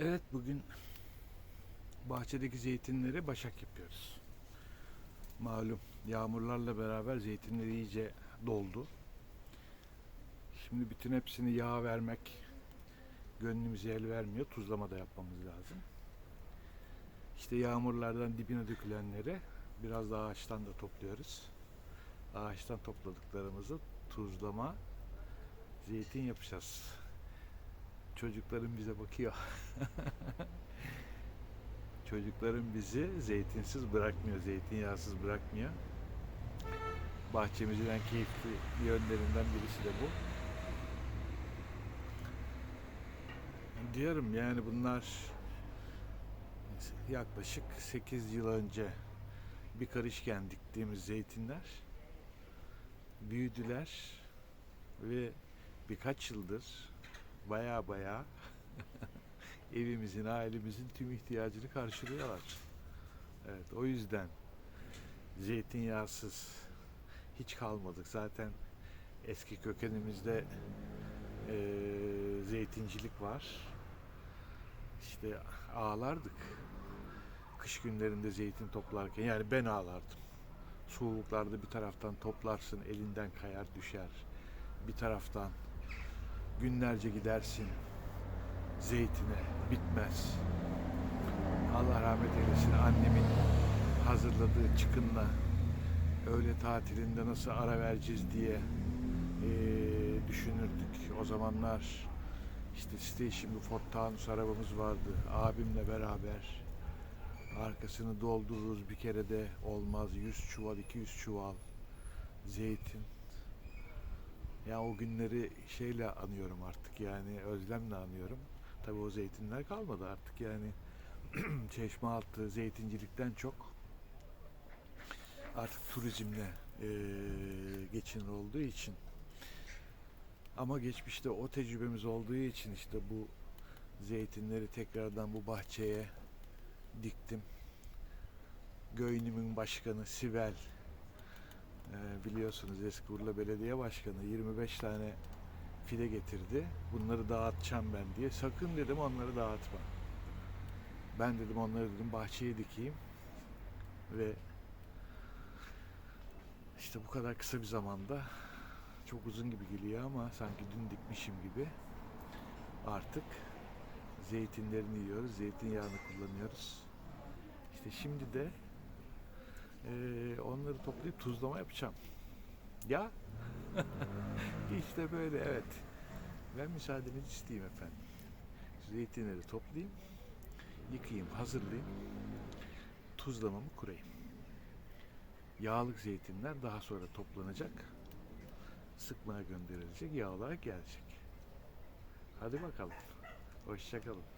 Evet bugün bahçedeki zeytinleri başak yapıyoruz. Malum yağmurlarla beraber zeytinler iyice doldu. Şimdi bütün hepsini yağ vermek gönlümüze el vermiyor. Tuzlama da yapmamız lazım. İşte yağmurlardan dibine dökülenleri biraz da ağaçtan da topluyoruz. Ağaçtan topladıklarımızı tuzlama zeytin yapacağız. Çocuklarım bize bakıyor. Çocuklarım bizi zeytinsiz bırakmıyor, zeytinyağsız bırakmıyor. Bahçemizin en keyifli yönlerinden birisi de bu. Diyorum yani bunlar yaklaşık 8 yıl önce bir karışken diktiğimiz zeytinler büyüdüler ve birkaç yıldır baya baya evimizin, ailemizin tüm ihtiyacını karşılıyorlar. Evet, o yüzden zeytinyağsız hiç kalmadık. Zaten eski kökenimizde eee, zeytincilik var. İşte ağlardık. Kış günlerinde zeytin toplarken yani ben ağlardım. Soğuklarda bir taraftan toplarsın, elinden kayar düşer. Bir taraftan günlerce gidersin zeytine bitmez. Allah rahmet eylesin annemin hazırladığı çıkınla öğle tatilinde nasıl ara vereceğiz diye eee, düşünürdük. O zamanlar işte Station bir Ford Taunus arabamız vardı. Abimle beraber arkasını doldururuz bir kere de olmaz 100 çuval 200 çuval zeytin ya o günleri şeyle anıyorum artık yani özlemle anıyorum. Tabii o zeytinler kalmadı artık yani çeşme altı zeytincilikten çok artık turizmle eee geçinir olduğu için ama geçmişte o tecrübemiz olduğu için işte bu zeytinleri tekrardan bu bahçeye diktim. Göynüm'ün başkanı Sibel ee, biliyorsunuz eski Urla Belediye Başkanı 25 tane fide getirdi. Bunları dağıtacağım ben diye. Sakın dedim onları dağıtma. Ben dedim onları dedim bahçeye dikeyim. Ve işte bu kadar kısa bir zamanda çok uzun gibi geliyor ama sanki dün dikmişim gibi artık zeytinlerini yiyoruz. Zeytinyağını kullanıyoruz. İşte şimdi de ee, onları toplayıp tuzlama yapacağım. Ya işte böyle evet. Ben müsaadenizi isteyeyim efendim. Zeytinleri toplayayım, yıkayayım, hazırlayayım, tuzlamamı kurayım. Yağlık zeytinler daha sonra toplanacak, sıkmaya gönderilecek, yağ olarak gelecek. Hadi bakalım. Hoşçakalın.